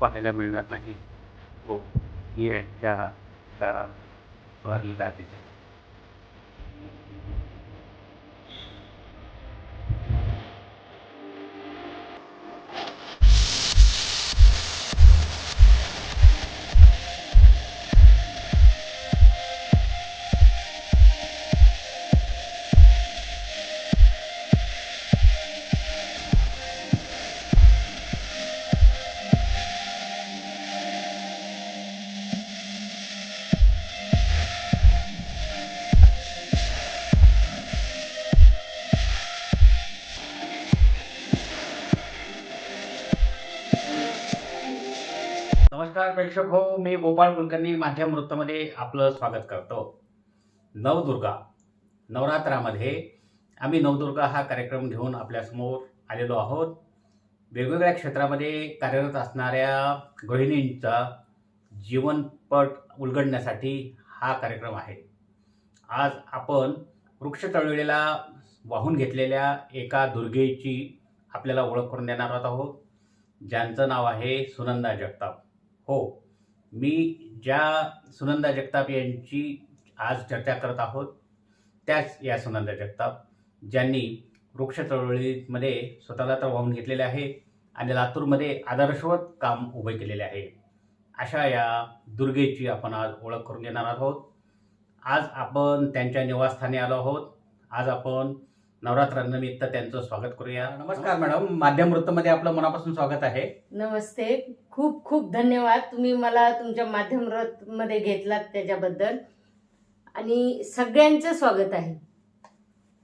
पाहायला मिळणार नाही. हो ही यांच्या दारात भरलेला प्रेक्षक हो मी गोपाळ कुलकर्णी माध्यम वृत्तमध्ये आपलं स्वागत करतो. नवदुर्गा नवरात्रामध्ये आम्ही नवदुर्गा हा कार्यक्रम घेऊन आपल्यासमोर आलेलो आहोत. वेगवेगळ्या क्षेत्रामध्ये कार्यरत असणाऱ्या गृहिणींचा जीवनपट उलगडण्यासाठी हा कार्यक्रम आहे. आज आपण वृक्ष चळवळीला वाहून घेतलेल्या एका दुर्गेची आपल्याला ओळख करून देणार आहोत. ज्यांचं नाव आहे सुनंदा जगताप. हो मी ज्या सुनंदा जगताप यांची आज चर्चा करत आहोत त्याच या सुनंदा जगताप ज्यांनी वृक्ष चळवळीमध्ये स्वतःला तर वाहून घेतलेले आहे आणि लातूरमध्ये आदर्शवत काम उभे केलेले आहे. अशा या दुर्गेची आपण आज ओळख करून घेणार आहोत. आज आपण त्यांच्या निवासस्थानी आलो आहोत. आज आपण नवरात्रानिमित्त त्यांचं स्वागत करूया. नमस्कार मॅडम माध्यम वृत्तमध्ये आपलं मनापासून स्वागत आहे. नमस्ते खूप खूप धन्यवाद. तुम्ही मला तुमच्या माध्यममध्ये घेतलात त्याच्याबद्दल. आणि सगळ्यांचं स्वागत आहे.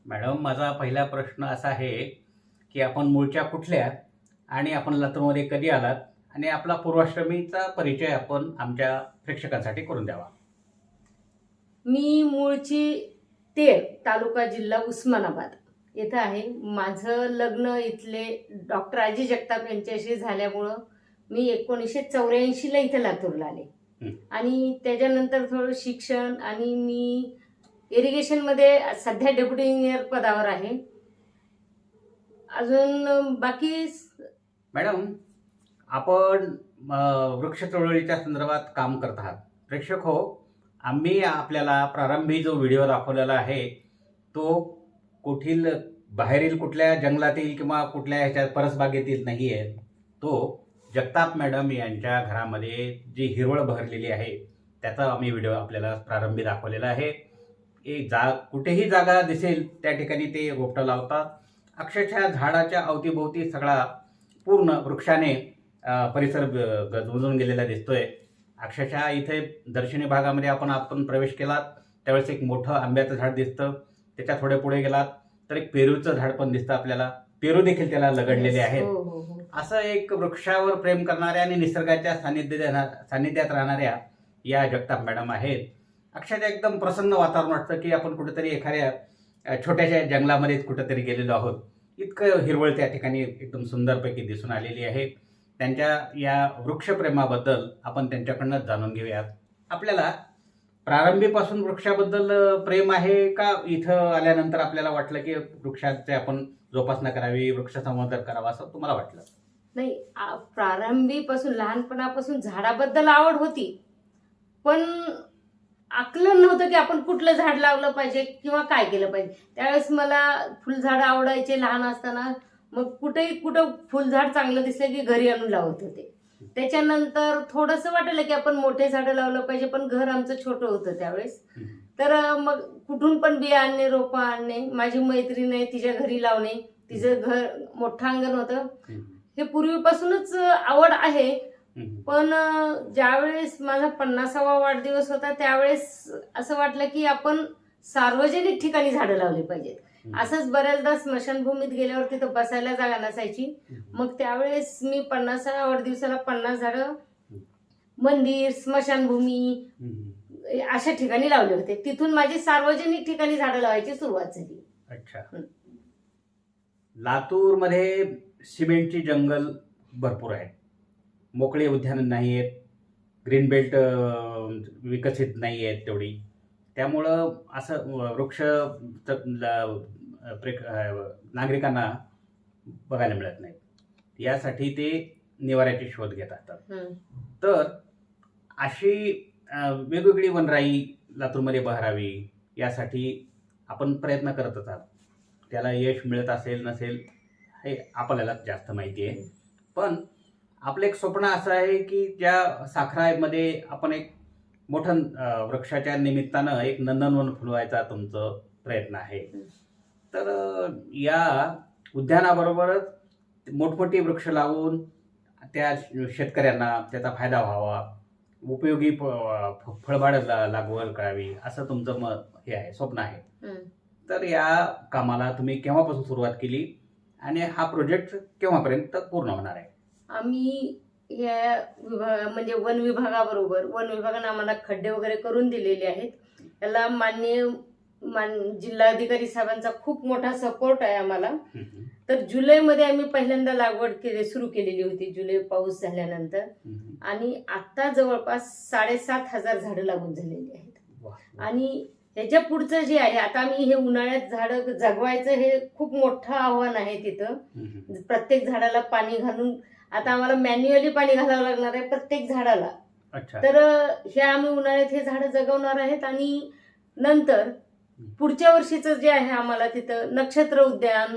मॅडम माझा पहिला प्रश्न असा आहे की आपण मूळच्या कुठल्या आणि आपण लातूरमध्ये कधी आलात? आणि आपला पूर्वाश्रमीचा परिचय आपण आमच्या प्रेक्षकांसाठी करून द्यावा. मी मूळची तेर तालुका जिल्हा उस्मानाबाद. येथे आहे. माझं लग्न इथले डॉक्टर आजी जगताप यांच्याशी झाल्यामुळं मी एकोणीसशे चौऱ्याऐंशीला इथे लातूरला आले. आणि त्याच्यानंतर थोडं शिक्षण आणि मी इरिगेशनमध्ये सध्या डेप्युटी इंजिनियर पदावर आहे. अजून बाकी मॅडम आपण वृक्ष चळवळीच्या संदर्भात काम करत आहात. प्रेक्षक हो आम्ही आपल्याला प्रारंभी जो व्हिडिओ दाखवलेला आहे तो कुठील बाहेरील कुठल्या जंगलातील किंवा कुठल्या ह्याच्या परसबागेतील नाही आहे तो जगताप मॅडम यांच्या घरामध्ये जी हिरवळ बहरलेली आहे त्याचा आम्ही व्हिडिओ आपल्याला प्रारंभी दाखवलेला आहे. एक जा कुठेही जागा दिसेल त्या ठिकाणी ते रोपटं लावतात. अक्षरशः झाडाच्या अवतीभोवती सगळा पूर्ण वृक्षाने परिसर ग- गजबजून गेलेला दिसतोय. अक्षरशः इथे दर्शनी भागामध्ये आपण आपण प्रवेश केलात त्यावेळेस एक मोठं आंब्याचं झाड दिसतं. त्याच्या थोडे पुढे गेलात तर एक पेरूचं झाड पण दिसतं आपल्याला. पेरू देखील त्याला लगडलेले आहेत. हो हो हो. असं एक वृक्षावर प्रेम करणाऱ्या आणि निसर्गाच्या सानिध्यात सानिध्यात राहणाऱ्या या जगताप मॅडम आहेत. अक्षरशः एकदम प्रसन्न वातावरण वाटतं की आपण कुठेतरी एखाद्या छोट्याशा जंगलामध्ये कुठेतरी गेलेलो आहोत. इतकं हिरवळ त्या ठिकाणी एकदम सुंदरपैकी दिसून आलेली आहे. त्यांच्या या वृक्षप्रेमाबद्दल आपण त्यांच्याकडनं जाणून घेऊयात. आपल्याला प्रारंभीपासून वृक्षाबद्दल प्रेम आहे का? इथं आल्यानंतर आपल्याला वाटलं की वृक्षाचे आपण जोपासना करावी वृक्ष संवर्धन करावं असं तुम्हाला वाटलं? नाही आ- प्रारंभीपासून लहानपणापासून झाडाबद्दल आवड होती. पण आकलन नव्हतं की आपण कुठलं झाड लावलं पाहिजे किंवा काय केलं पाहिजे. त्यावेळेस मला फुलझाडं आवडायचे लहान असताना. मग कुठेही कुठं फुलझाड चांगलं दिसलं की घरी आणून लावत होते. त्याच्यानंतर थोडंसं वाटलं की आपण मोठे झाडं लावलं पाहिजे पण घर आमचं छोटं होतं त्यावेळेस. तर मग कुठून पण बिया आणणे रोपं आणणे माझी मैत्रीण आहे तिच्या घरी लावणे तिचं घर मोठं अंगण होतं. हे पूर्वीपासूनच आवड आहे. पण ज्यावेळेस माझा पन्नासावा वाढदिवस होता त्यावेळेस असं वाटलं की आपण सार्वजनिक ठिकाणी झाडं लावली पाहिजेत. असंच बऱ्याचदा स्मशानभूमीत गेल्यावर तिथं बसायला जागा नसायची. मग त्यावेळेस मी पन्नासाव्या वाढदिवसाला पन्नास झाडं मंदिर स्मशानभूमी अशा ठिकाणी लावले होते. तिथून माझी सार्वजनिक ठिकाणी झाडं लावायची सुरुवात झाली. अच्छा. हं. लातूरमध्ये सिमेंटची जंगल भरपूर आहे. मोकळे उद्यान नाही आहेत ग्रीन बेल्ट विकसित नाही आहेत तेवढी. त्यामुळं असं वृक्ष प्रेक नागरिकांना बघायला मिळत नाहीत. यासाठी ते निवाऱ्याचे शोध घेत असतात. तर अशी वेगवेगळी वनराई लातूरमध्ये बहरावी यासाठी आपण प्रयत्न करतच आहात त्याला यश मिळत असेल नसेल हे आपल्याला जास्त माहिती आहे. पण आपलं एक स्वप्न असं आहे की ज्या साखरामध्ये आपण एक मोठं वृक्षाच्या निमित्तानं एक नंदनवन फुलवायचा तुमचं प्रयत्न आहे. तर या उद्यानाबरोबरच मोठमोठी वृक्ष लावून त्या शेतकऱ्यांना त्याचा फायदा व्हावा उपयोगी फळबाड लागवड करावी असं तुमचं मत हे आहे स्वप्न आहे. तर या कामाला तुम्ही केव्हापासून सुरुवात केली आणि हा प्रोजेक्ट केव्हापर्यंत पूर्ण होणार आहे? आम्ही या विभाग म्हणजे वन विभागाबरोबर वन विभागाने आम्हाला खड्डे वगैरे करून दिलेले आहेत. याला मान्य मान जिल्हाधिकारी साहेबांचा खूप मोठा सपोर्ट आहे आम्हाला. तर जुलैमध्ये आम्ही पहिल्यांदा लागवड केली सुरू केलेली होती जुलै पाऊस झाल्यानंतर. आणि आता जवळपास साडेसात हजार झाडं लागून झालेली आहेत. आणि ह्याच्या पुढचं जे आहे आता आम्ही हे उन्हाळ्यात झाडं जगवायचं हे खूप मोठं आव्हान आहे तिथं. प्रत्येक झाडाला पाणी घालून आता आम्हाला मॅन्युअली पाणी घालावं लागणार आहे प्रत्येक झाडाला. अच्छा. तर हे आम्ही उन्हाळ्यात हे झाडं जगवणार आहेत आणि नंतर पुढच्या वर्षीचं जे आहे आम्हाला तिथं नक्षत्र उद्यान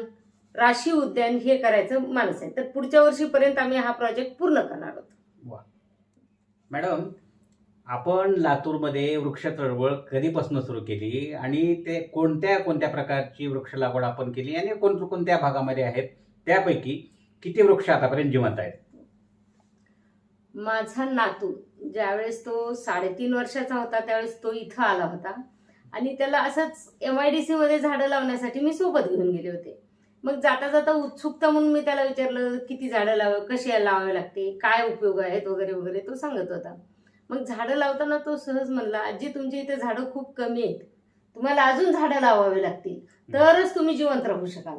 राशी उद्यान हे करायचं मानस आहे. तर पुढच्या वर्षीपर्यंत आम्ही हा प्रोजेक्ट पूर्ण करणार आहोत. मॅडम आपण लातूरमध्ये वृक्ष चळवळ कधीपासून सुरू केली आणि ते कोणत्या कोणत्या प्रकारची वृक्ष लागवड आपण केली आणि कोण कोणत्या भागामध्ये आहेत? त्यापैकी किती वृक्ष आतापर्यंत जिवंत आहेत? माझा नातू ज्यावेळेस तो साडेतीन वर्षाचा होता त्यावेळेस तो इथं आला होता. आणि त्याला असंच एम आय डी सी मध्ये झाडं लावण्यासाठी मी सोबत घेऊन गेले होते. मग जाता जाता उत्सुकता म्हणून मी त्याला विचारलं किती झाडं लाव कशी लावावी लागते काय उपयोग आहेत वगैरे वगैरे तो सांगत होता. मग झाडं लावताना तो सहज म्हणला आजी तुमच्या इथे झाडं खूप कमी आहेत. तुम्हाला अजून झाडं लावावी लागतील. तरच तुम्ही जिवंत राहू शकाल.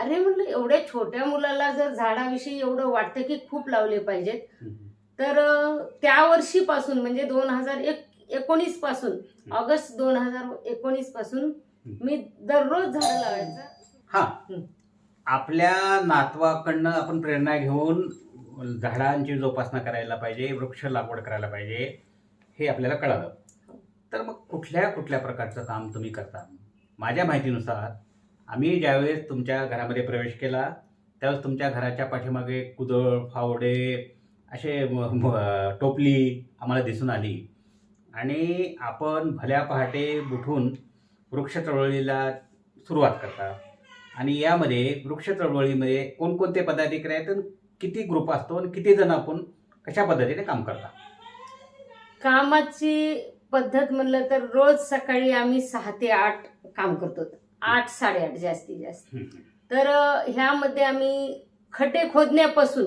अरे म्हटलं एवढ्या छोट्या मुलाला जर झाडाविषयी एवढं वाटतं की खूप लावले पाहिजेत तर त्या वर्षीपासून म्हणजे दोन हजार एक एकोणीसपासून ऑगस्ट दोन हजार एकोणीसपासून मी दररोज झाडं लावायचं. हा. आपल्या नातवाकडनं आपण प्रेरणा घेऊन झाडांची जोपासना करायला पाहिजे वृक्ष लागवड करायला पाहिजे हे आपल्याला कळालं. तर मग कुठल्या कुठल्या प्रकारचं काम तुम्ही करता? माझ्या माहितीनुसार आम्ही ज्यावेळेस तुमच्या घरामध्ये प्रवेश केला त्यावेळेस तुमच्या घराच्या पाठीमागे कुदळ फावडे असे टोपली आम्हाला दिसून आली. आणि आपण भल्या पहाटे उठून वृक्ष चळवळीला सुरुवात करता. आणि यामध्ये वृक्ष चळवळीमध्ये कोणकोणते पदाधिकारी आहेत किती ग्रुप असतो आणि किती जण आपण कशा पद्धतीने काम करता? कामाची पद्धत म्हणलं तर रोज सकाळी आम्ही सहा ते आठ काम करतो. आठ साडेआठ जास्तीत जास्त. तर ह्यामध्ये आम्ही खड्डे खोदण्यापासून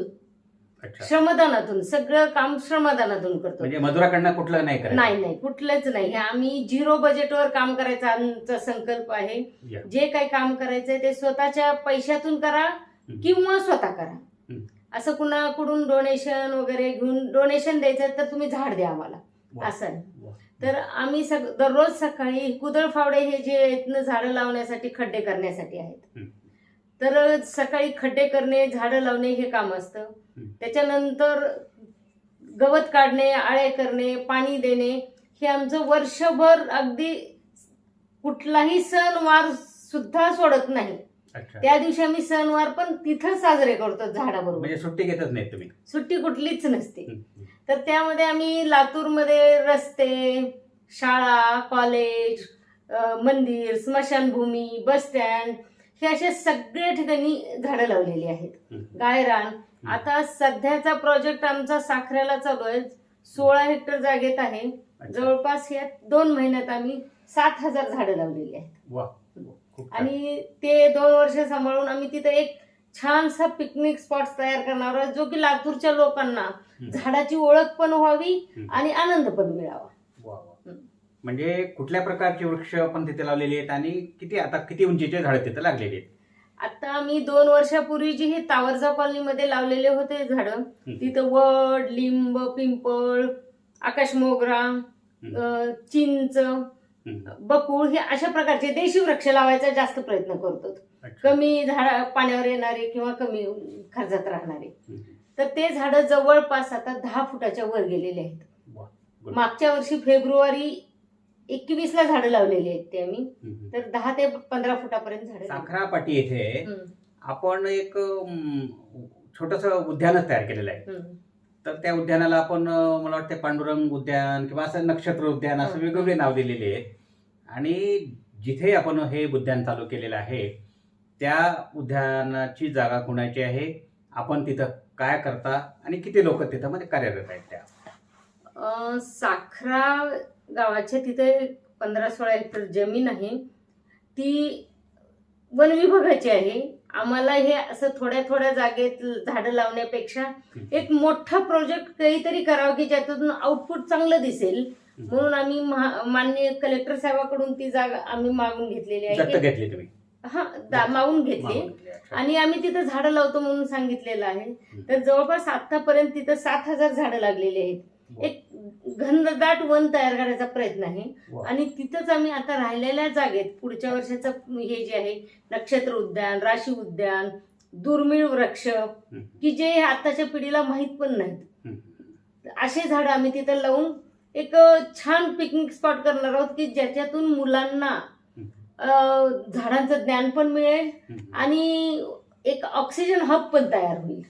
श्रमदानातून सगळं काम श्रमदानातून करतो. म्हणजे मजुराकडनं कुठलं नाही नाही नाही कुठलंच नाही. आम्ही झिरो बजेटवर काम करायचा आमचा संकल्प आहे. जे काही काम करायचंय ते स्वतःच्या पैशातून करा किंवा स्वतः करा. असं कुणाकडून डोनेशन वगैरे घेऊन डोनेशन द्यायचं तर तुम्ही झाड द्या आम्हाला. असं. तर आम्ही सग दररोज सकाळी कुदळ फावडे हे जे आहेत ना झाडं लावण्यासाठी खड्डे करण्यासाठी आहेत. तर सकाळी खड्डे करणे झाडं लावणे हे काम असतं. त्याच्यानंतर गवत काढणे आळे करणे पाणी देणे हे आमचं वर्षभर अगदी कुठलाही सण वार सुद्धा सोडत नाही. त्या दिवशी आम्ही सणवार पण तिथं साजरे करतो झाडाबरोबर. म्हणजे सुट्टी घेतच नाही तुम्ही. सुट्टी कुठलीच नसते. तर त्यामध्ये आम्ही लातूरमध्ये रस्ते शाळा कॉलेज मंदिर स्मशानभूमी बस स्टँड हे अशा सगळ्या ठिकाणी झाडं लावलेली आहेत. गायरान. आता सध्याचा प्रोजेक्ट आमचा साखऱ्याला चालू आहे. सोळा हेक्टर जागेत आहे. जवळपास या दोन महिन्यात आम्ही सात हजार झाडं लावलेली आहेत. आणि ते दोन वर्ष सांभाळून आम्ही तिथे एक छानसा पिकनिक स्पॉट तयार करणार आहोत जो की लातूरच्या लोकांना. झाडाची ओळख पण व्हावी. आणि आनंद पण मिळावा वा, वा. हम्म. म्हणजे कुठल्या प्रकारचे वृक्ष आपण तिथे लावलेले आहेत आणि किती आता किती उंचीचे झाड तिथे लागलेले आहेत आता आम्ही दोन वर्षापूर्वी जी हे तावरजा कॉलनीमध्ये लावलेले होते झाडं. तिथं वड लिंब पिंपळ आकाश मोगरा अं, चिंच. बकुळ हे अशा प्रकारचे देशी वृक्ष लावायचा जास्त प्रयत्न करतो. कमी झाड पाण्यावर येणारे किंवा कमी खर्चात राहणारे. तर ते झाडं जवळपास आता दहा फुटाच्या वर गेलेले आहेत. मागच्या वर्षी फेब्रुवारी एकवीस ला झाडं लावलेली आहेत ते आम्ही. तर दहा ते पंधरा फुटापर्यंत झाडं. साखरापाटी येथे आपण एक छोटस उद्यानच तयार केलेलं आहे. तर त्या उद्यानाला आपण मला वाटतं पांडुरंग उद्यान किंवा असं नक्षत्र उद्यान असं. वेगवेगळे नाव दिलेले आहे आणि जिथे आपण हे उद्यान चालू केलेलं आहे त्या उद्यानाची जागा कुणाची आहे? आपण तिथं काय करता आणि किती लोक तिथं मध्ये कार्यरत आहेत त्या? साखरा गावाच्या तिथे पंधरा सोळा हेक्टर जमीन आहे. ती वन विभागाची आहे. आम्हाला हे असं थोड्या थोड्या जागेत झाडं लावण्यापेक्षा एक मोठा प्रोजेक्ट काहीतरी करावं की ज्यातून आउटपुट चांगलं दिसेल. म्हणून आम्ही महा- माननीय कलेक्टर साहेबाकडून ती जागा आम्ही मागून घेतलेली आहे. घेतली तुम्ही. हा दा- मागून घेतली. आणि आम्ही तिथं झाडं लावतो म्हणून सांगितलेलं आहे तर जवळपास आतापर्यंत तिथं सात हजार झाडं लागलेली आहेत एक घनदाट वन तयार करायचा प्रयत्न आहे. आणि तिथंच आम्ही आता राहिलेल्या जागेत पुढच्या वर्षाचं हे जे आहे नक्षत्र उद्यान राशी उद्यान दुर्मिळ वृक्ष. की जे आताच्या पिढीला माहीत पण नाहीत. असे झाडं आम्ही तिथं लावून एक छान पिकनिक स्पॉट करणार आहोत की ज्याच्यातून मुलांना झाडांचं ज्ञान पण मिळेल. आणि एक ऑक्सिजन हब पण तयार होईल.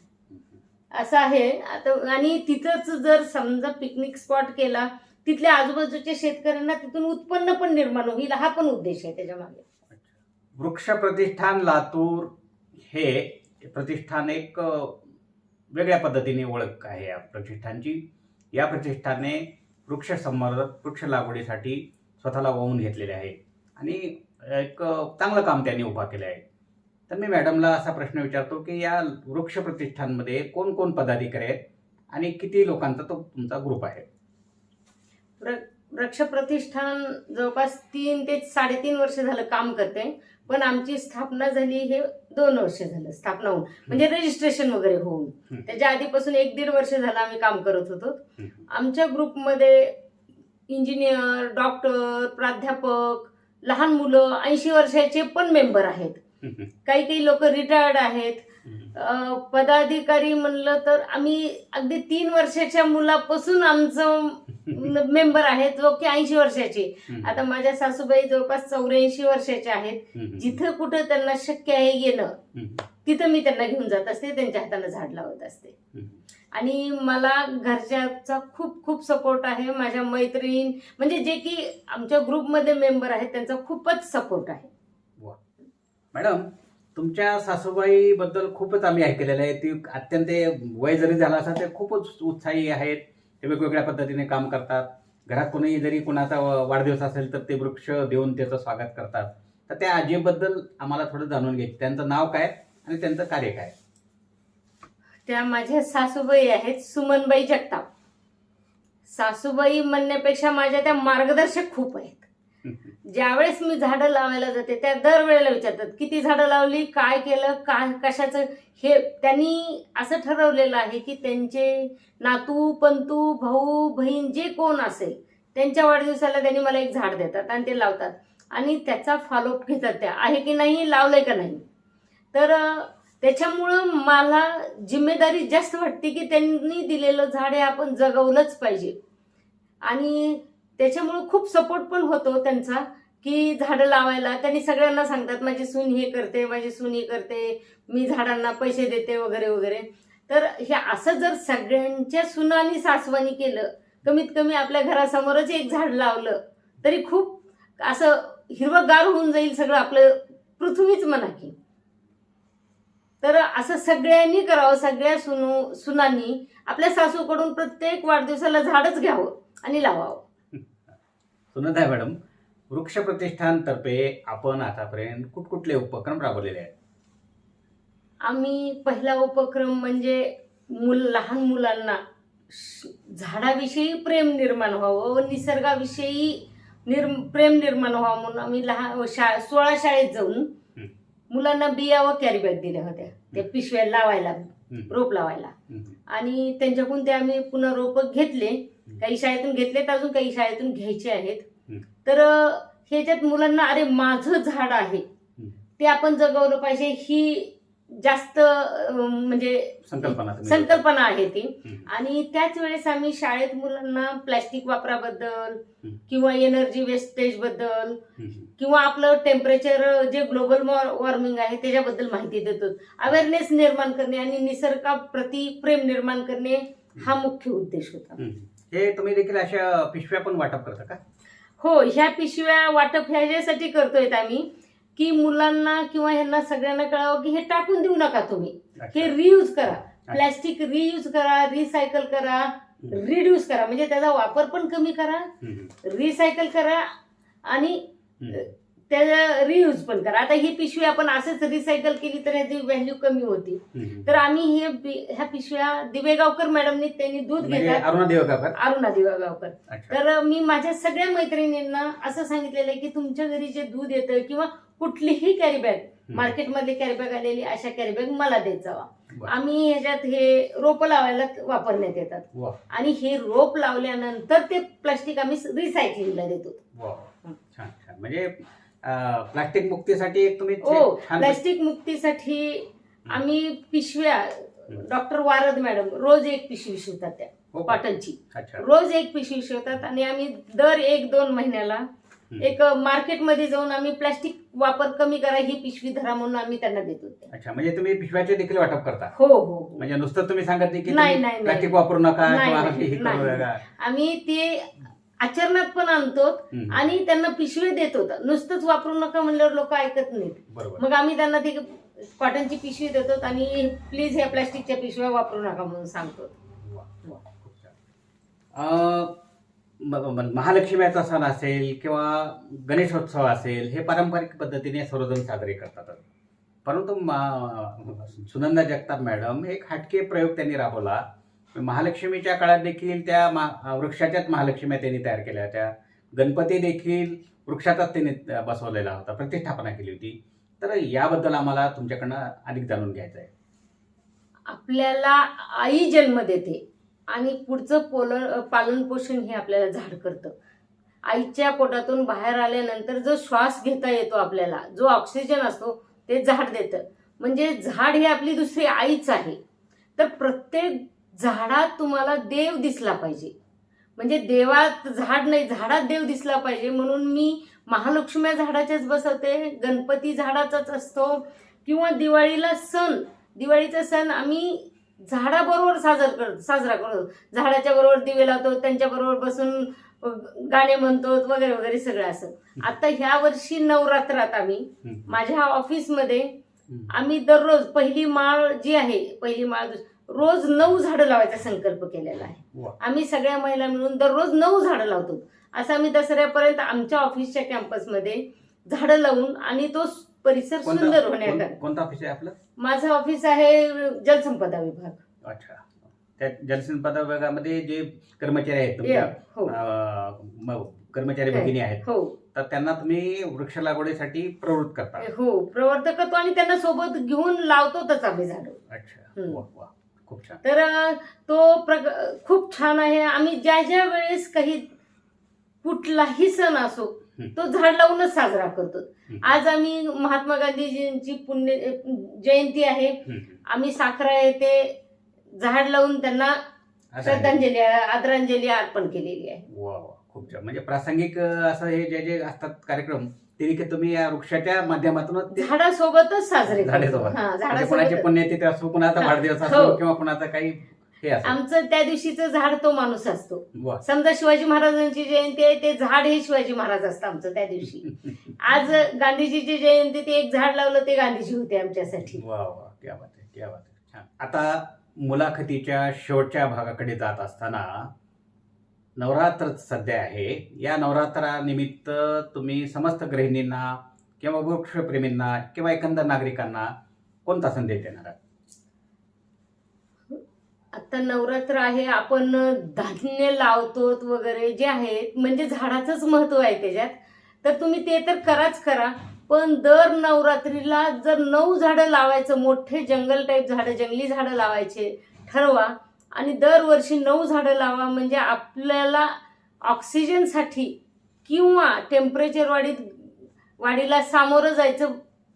असं आहे. आता आणि तिथंच जर समजा पिकनिक स्पॉट केला तिथल्या आजूबाजूच्या शेतकऱ्यांना तिथून उत्पन्न पण निर्माण होईल हा पण उद्देश आहे त्याच्यामागे. वृक्ष प्रतिष्ठान लातूर हे प्रतिष्ठान एक वेगळ्या पद्धतीने ओळख आहे या प्रतिष्ठानची. या प्रतिष्ठाने वृक्ष संवर्धन वृक्ष लागवडीसाठी स्वतःला वाहून घेतलेले आहे. आणि एक चांगलं काम त्यांनी उभा केलं आहे तर मी मॅडमला असा प्रश्न विचारतो की या वृक्ष प्रतिष्ठानमध्ये कोण कोण पदाधिकारी आहेत आणि किती लोकांचा तो तुमचा ग्रुप आहे? वृक्ष प्रतिष्ठान जवळपास तीन ते साडेतीन वर्ष झालं काम करते पण आमची स्थापना झाली हे दोन वर्ष झालं स्थापना होऊन. म्हणजे रजिस्ट्रेशन वगैरे होऊन. त्याच्या आधीपासून एक दीड वर्ष झालं आम्ही काम करत होतो. आमच्या ग्रुपमध्ये इंजिनियर डॉक्टर प्राध्यापक लहान मुलं ऐंशी वर्षाचे पण मेंबर आहेत. काही काही लोक रिटायर्ड आहेत. पदाधिकारी म्हणलं तर आम्ही अगदी तीन वर्षाच्या मुलापासून आमचं मेंबर आहेत जो की ऐंशी वर्षाचे. आता माझ्या सासूबाई जवळपास चौऱ्याऐंशी वर्षाच्या आहेत. जिथं कुठं त्यांना शक्य आहे येणं तिथं मी त्यांना घेऊन जात असते त्यांच्या हाताने झाड लावत असते. आणि मला घरच्याचा खूप खूप सपोर्ट आहे. माझ्या मैत्रीण म्हणजे जे की आमच्या ग्रुपमध्ये मेंबर आहेत त्यांचा खूपच सपोर्ट आहे. मॅडम तुमच्या सासूबाई बद्दल खूपच आम्ही ऐकलेलं आहे. ती अत्यंत वय जरी झाला असला ते खूपच उत्साही आहेत. ते वेगवेगळ्या पद्धतीने काम करतात. घरात कोणी जरी कोणाचा वाढदिवस असेल तर ते वृक्ष देऊन त्याचं स्वागत करतात. तर त्या आजीबद्दल आम्हाला थोडं जाणून घ्यायचं. त्यांचं नाव काय आणि त्यांचं कार्य काय? त्या माझ्या सासूबाई आहेत सुमनबाई जगताप. सासूबाई म्हणण्यापेक्षा माझ्या त्या मार्गदर्शक खूप आहेत. ज्यावेळेस मी झाडं लावायला जाते त्या दरवेळेला विचारतात किती झाडं लावली? काय केलं? काय कशाचं? हे त्यांनी असं ठरवलेलं आहे की त्यांचे नातू पंतू भाऊ बहीण जे कोण असेल त्यांच्या वाढदिवसाला त्यांनी मला एक झाड देतात आणि ते लावतात. आणि त्याचा फॉलोअप घेतात त्या. आहे की नाही? लावलंय का नाही? तर त्याच्यामुळं मला जिम्मेदारी जास्त वाटते की त्यांनी दिलेलं झाड हे आपण जगवलंच पाहिजे. आणि त्याच्यामुळं खूप सपोर्ट पण होतो त्यांचा की झाडं लावायला. त्यांनी सगळ्यांना सांगतात माझी सून हे करते माझी सून हे करते मी झाडांना पैसे देते वगैरे वगैरे. तर हे असं जर सगळ्यांच्या सुनानी सासवानी केलं कमीत कमी आपल्या घरासमोरच एक झाड लावलं तरी खूप असं हिरवंगार होऊन जाईल सगळं आपलं पृथ्वीच म्हणा की. तर असं सगळ्यांनी करावं सगळ्या सुनू सुनांनी आपल्या सासूकडून प्रत्येक वाढदिवसाला झाडच घ्यावं आणि लावावं सुनंदा मॅडम वृक्ष प्रतिष्ठानतर्फे आपण आतापर्यंत कुठकुठले उपक्रम राबवलेले आहेत आम्ही पहिला उपक्रम म्हणजे मुल लहान मुलांना श- झाडाविषयी प्रेम निर्माण व्हावं व निसर्गाविषयी निर प्रेम निर्माण व्हावं म्हणून आम्ही लहान शा सोळा शाळेत जाऊन. मुलांना बिया व कॅरी बॅग दिल्या होत्या ते पिशव्या लावायला. रोप लावायला. आणि त्यांच्याकडून ते आम्ही पुन्हा रोप घेतले काही शाळेतून घेतलेत अजून काही शाळेतून घ्यायचे आहेत. तर ह्याच्यात मुलांना अरे माझं झाड आहे. ते आपण जगवलं पाहिजे ही जास्त म्हणजे संकल्पना आहे ती. आणि त्याच वेळेस आम्ही शाळेत मुलांना प्लॅस्टिक वापराबद्दल. किंवा एनर्जी वेस्टेजबद्दल. किंवा आपलं टेम्परेचर जे ग्लोबल वॉर्मिंग आहे त्याच्याबद्दल माहिती देतो अवेअरनेस निर्माण करणे आणि निसर्गाप्रती प्रेम निर्माण करणे हा मुख्य उद्देश होता हं. हे तुम्ही देखील अशा पिशव्या पण वाटप करता का हो ह्या पिशव्या वाटप ह्याच्यासाठी करतोय आम्ही की मुलांना किंवा ह्यांना सगळ्यांना कळावं की हे टाकून देऊ नका तुम्ही. हे रियूज करा प्लॅस्टिक रियूज करा रिसायकल करा. रिड्यूस करा म्हणजे त्याचा वापर पण कमी करा. रिसायकल करा आणि. त्याचा रियूज पण करा आता ही पिशवी आपण असंच रिसायकल केली तर ह्याची व्हॅल्यू कमी होती. तर आम्ही हे ह्या पिशव्या दिवेगावकर मॅडमनी त्यांनी दूध म्हणजे घेतात अरुणा देवगाकर अरुणा दिवेगावकर तर मी माझ्या सगळ्या मैत्रिणींना असं सांगितलेलं आहे की तुमच्या घरी जे दूध येतं किंवा कुठलीही कॅरी बॅग हं. मार्केटमधली कॅरी बॅग आलेली अशा कॅरी बॅग मला देत जावा. आम्ही ह्याच्यात हे रोप लावायला वापरण्यात येतात. आणि हे रोप लावल्यानंतर ते प्लास्टिक आम्ही रिसायकलिंगला देतो म्हणजे प्लास्टिक मुक्तीसाठी एक तुम्ही हो प्लास्टिक मुक्तीसाठी आम्ही पिशव्या डॉक्टर वारद मॅडम रोज एक पिशवी शिवतात त्या हो? कॉटनची रोज एक पिशवी शिवतात आणि आम्ही दर एक दोन महिन्याला. एक मार्केटमध्ये जाऊन आम्ही प्लास्टिक वापर कमी करा ही पिशवी धरा म्हणून आम्ही त्यांना देतो त्या. अच्छा म्हणजे तुम्ही पिशव्याचे देखील वाटप करता हो हो हो म्हणजे नुसतं तुम्ही सांगत नाही की नाही, तुम्ही नाही, प्लास्टिक. वापरू नका नाही, किंवा नाही, हे करू नाही. नका आम्ही ते आचरणात पण आणतो. आणि त्यांना पिशवी देतो नुसतंच वापरू नका म्हणल्यावर लोक ऐकत नाहीत बरोबर मग आम्ही त्यांना ती कॉटनची पिशवी देतो आणि प्लीज ह्या प्लास्टिकच्या पिशव्या वापरू नका म्हणून सांगतो वा, वा, खूप छान. अं, म- म- महालक्ष्मीचा सण असेल किंवा गणेशोत्सव असेल हे पारंपरिक पद्धतीने सर्वजण साजरे करतात. परंतु मा- सुनंदा जगताप मॅडम एक हटके प्रयोग त्यांनी राबवला. महालक्ष्मीच्या काळात देखील त्या मा- वृक्षाच्याच महालक्ष्म्या त्यांनी तयार केल्या होत्या. गणपती देखील वृक्षाचाच त्यांनी बसवलेला होता प्रतिष्ठापना केली होती. तर याबद्दल आम्हाला तुमच्याकडनं अधिक जाणून घ्यायचं आहे आपल्याला आई जन्म देते. आणि पुढचं पोलन पालन पोषण हे आपल्याला झाड करतं. आईच्या पोटातून बाहेर आल्यानंतर जो श्वास घेता येतो आपल्याला जो ऑक्सिजन असतो ते झाड देतं. म्हणजे झाड ही आपली दुसरी आईच आहे. तर प्रत्येक झाडात तुम्हाला देव दिसला पाहिजे. म्हणजे देवात झाड नाही झाडात देव दिसला पाहिजे. म्हणून मी महालक्ष्म्या झाडाच्याच बसवते गणपती झाडाचाच असतो किंवा दिवाळीला सण. दिवाळीचा सण आम्ही झाडाबरोबर साजर कर साजरा करतो झाडाच्या बरोबर दिवे लावतो त्यांच्या बरोबर बसून गाणे म्हणतो वगैरे वगैरे सगळं असं आता ह्या वर्षी नवरात्रात आम्ही. माझ्या ऑफिसमध्ये. आम्ही दररोज पहिली माळ जी आहे पहिली माळ रोज नऊ झाडं लावायचा संकल्प केलेला आहे. आम्ही सगळ्या महिला मिळून दररोज नऊ झाडं लावतो असं आम्ही दसऱ्यापर्यंत आमच्या ऑफिसच्या कॅम्पसमध्ये झाडं लावून आणि तो परिसर कोणता सुंदर कोण- होण्याकरता कोणतं ऑफिस आहे आपलं? माझं ऑफिस आहे जलसंपदा विभाग. अच्छा. त्या जलसंपदा विभागामध्ये जे कर्मचारी आहेत तुमच्या हो. अं, म- कर्मचारी? भगिनी आहेत हो. तर त्यांना तुम्ही वृक्ष लागवडीसाठी प्रवृत्त करता. हो प्रवर्तक करतो आणि त्यांना सोबत घेऊन लावतोच आम्ही झाडं. अच्छा. हम्म. वा वा. खूप छान. तर अ, तो खूप छान आहे. आम्ही ज्या ज्या वेळेस काही कुठलाही सण असो. तो झाड लावूनच साजरा करतो हं. आज आम्ही महात्मा गांधीजींची पुण्य जयंती आहे. आम्ही साखरा येथे झाड लावून त्यांना. श्रद्धांजली आदरांजली अर्पण केलेली आहे वा वा खूप छान म्हणजे प्रासंगिक असं हे जे जे असतात कार्यक्रम ते देखील तुम्ही या वृक्षाच्या माध्यमातून झाडासोबतच साजरे. झाडेसोबत हा म्हणजे कोणाची पुण्यतिथी असो कुणाचा हा. वाढदिवस हो. असो किंवा कुणाचा काही हे असो. आमचं त्या दिवशीचं झाड तो माणूस असतो. वा. समजा शिवाजी महाराजांची जयंती आहे ते झाड हे शिवाजी महाराज असतं आमचं त्या दिवशी. आज गांधीजीची जयंती ते एक झाड लावलं ते गांधीजी होते आमच्यासाठी. वा वा. क्या बात आहे क्या बात आहे. छान. आता मुलाखतीच्या शेवटच्या भागाकडे जात असताना नवरात्र सध्या आहे. या नवरात्रानिमित्त तुम्ही समस्त गृहिणींना किंवा वृक्षप्रेमींना किंवा एकंदर नागरिकांना कोणता संदेश देणार आहात? आता नवरात्र आहे आपण धान्य लावतो वगैरे जे आहे म्हणजे झाडाचंच महत्त्व आहे त्याच्यात. तर तुम्ही ते तर कराच करा पण दर नवरात्रीला जर नऊ झाडं लावायचं मोठे जंगल टाईप झाडं जंगली झाडं लावायचे ठरवा. आणि दरवर्षी नऊ झाडं लावा म्हणजे आपल्याला ऑक्सिजनसाठी किंवा टेम्परेचर वाढीत वाढीला सामोरं जायचं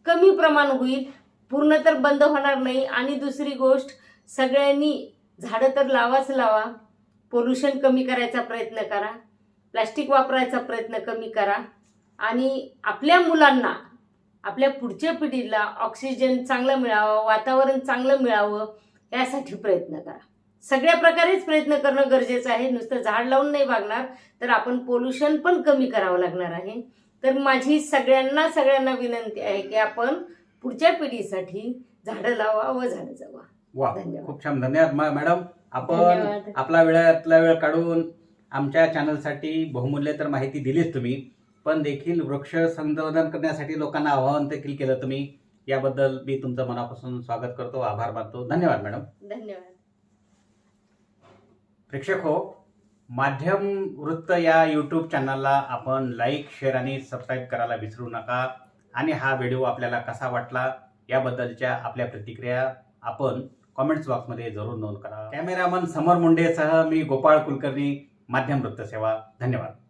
कमी प्रमाण होईल. पूर्ण तर बंद होणार नाही. आणि दुसरी गोष्ट सगळ्यांनी झाडं तर लावाच लावा. पोल्युशन कमी करायचा प्रयत्न करा. प्लॅस्टिक वापरायचा प्रयत्न कमी करा. आणि आपल्या मुलांना आपल्या पुढच्या पिढीला ऑक्सिजन चांगलं मिळावं वातावरण चांगलं मिळावं यासाठी प्रयत्न करा. सगळ्या प्रकारेच प्रयत्न करणं गरजेचं आहे. नुसतं झाड लावून नाही वागणार तर आपण पोल्युशन पण कमी करावं लागणार आहे. तर माझी सगळ्यांना सगळ्यांना विनंती आहे की आपण पुढच्या पिढीसाठी झाडं लावा व झाडं जगवा. वा धन्यवाद. खूप छान. धन्यवाद मा- मॅडम. आपण धन्यवाद. आपला वेळातला वेळ काढून आमच्या चॅनलसाठी बहुमूल्य तर माहिती दिलीच तुम्ही पण देखील वृक्ष संवर्धन करण्यासाठी लोकांना आवाहन देखील केलं तुम्ही. याबद्दल मी तुमचं मनापासून स्वागत करतो आभार मानतो. धन्यवाद मॅडम. धन्यवाद. प्रेक्षक हो माध्यम वृत्त या यूट्यूब चॅनलला आपण लाईक शेअर आणि सबस्क्राईब करायला विसरू नका. आणि हा व्हिडिओ आपल्याला कसा वाटला याबद्दलच्या आपल्या प्रतिक्रिया आपण कॉमेंट्स बॉक्समध्ये जरूर नोंद करा. कॅमेरामन समर मुंडेसह मी गोपाळ कुलकर्णी माध्यम वृत्तसेवा. धन्यवाद.